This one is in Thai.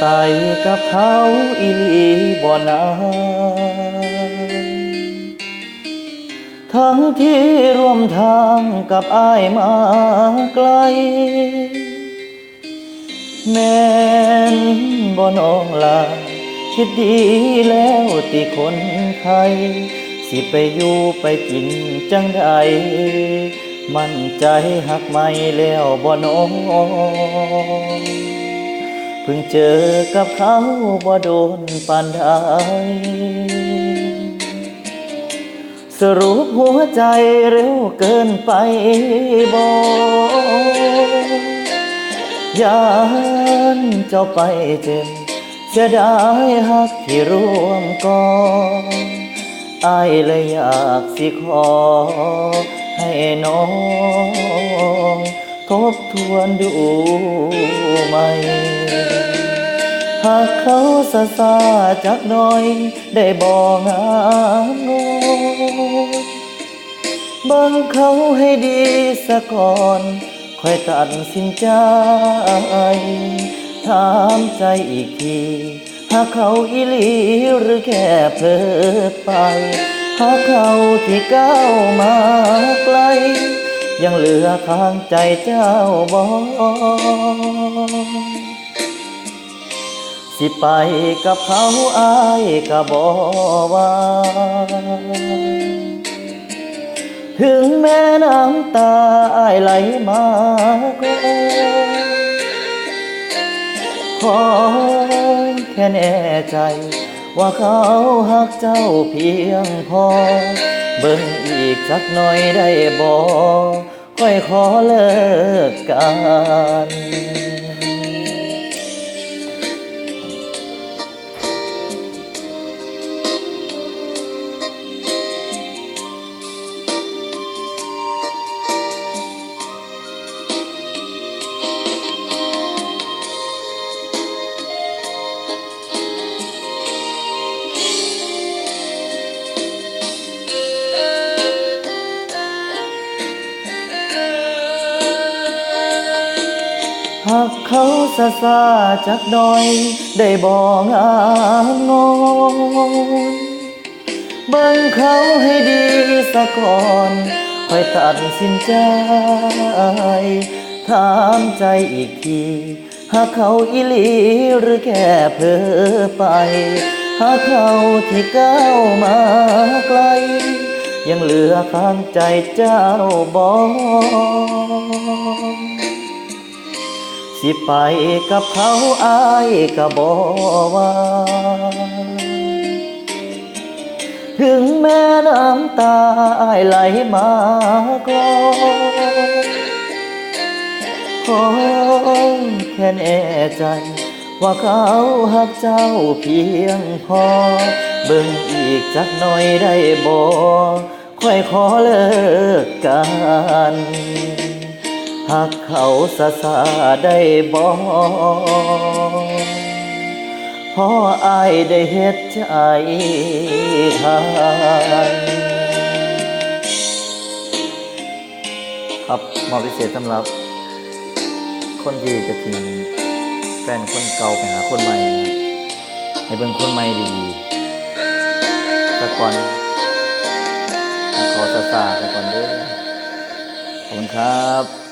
ไปกับเขาอีหลีบ่นาทั้งที่ร่วมทางกับอ้ายมาไกล แม่นบ่น้องลาคิดดีแล้วติคนไทย สิไปอยู่ไปกินจังใดมั่นใจหักไม่แล้วบ่น้อง พิ่งเจอกับเขาบ่โดนปานใดสรุปหัวใจเร็วเกินไปบ่ยานเจ้าไปเจ็บเสียดายหักที่ร่วมกอนอายเลยอยากสิขอ ให้น้องทบทวนดูไหมากเขาสาสาจักหน่อย ได้บอกงามงอนบิ่งเขาให้ดีสะก่อนค่อยตัดสินใจ ถามใจอีกทีหากเขาอีหลีหรือแค่เพ้อไป หากเขาที่ก้าวมาไกล ยังเหลือข้างใจเจ้าบอก สิไปกับเขาอายก็บอกว่าถึงแม่น้ำตาอายไหลมาก็ขอแค่แน่ใจ ว่าเขาหักเจ้าเพียงพอ เบิ่งอีกสักหน่อยได้บอกค่อยขอเลิกกัน หากเขาสาสาจักหน่อย ได้บองามงอนเบิ่งเขาให้ดีสะก่อนค่อยตัดสินใจ ถามใจอีกทีหากเขาอีหลีหรือแค่เพ้อไป หากเขาที่ก้าวมาไกล ยังเหลือข้างใจเจ้าบอก สิไปกับเขาอายก็บอกว่าถึงแม่น้ำตาอายไหลมาก็ขอแค่แน่ใจ ว่าเขาหักเจ้าเพียงพอ เบิ่งอีกจักหน่อยได้บ่ค่อยขอเลิกกัน หากเขาสาสาได้บอกพออายได้เฮ็ดใจทานครับมอพิเศษสำหรับ คนที่จะทิ้งแฟนคนเก่าไปหาคนใหม่ ให้เป็นคนใหม่ดีๆสักก่อนขอสาสาสักก่อนด้อขอบคุณครับ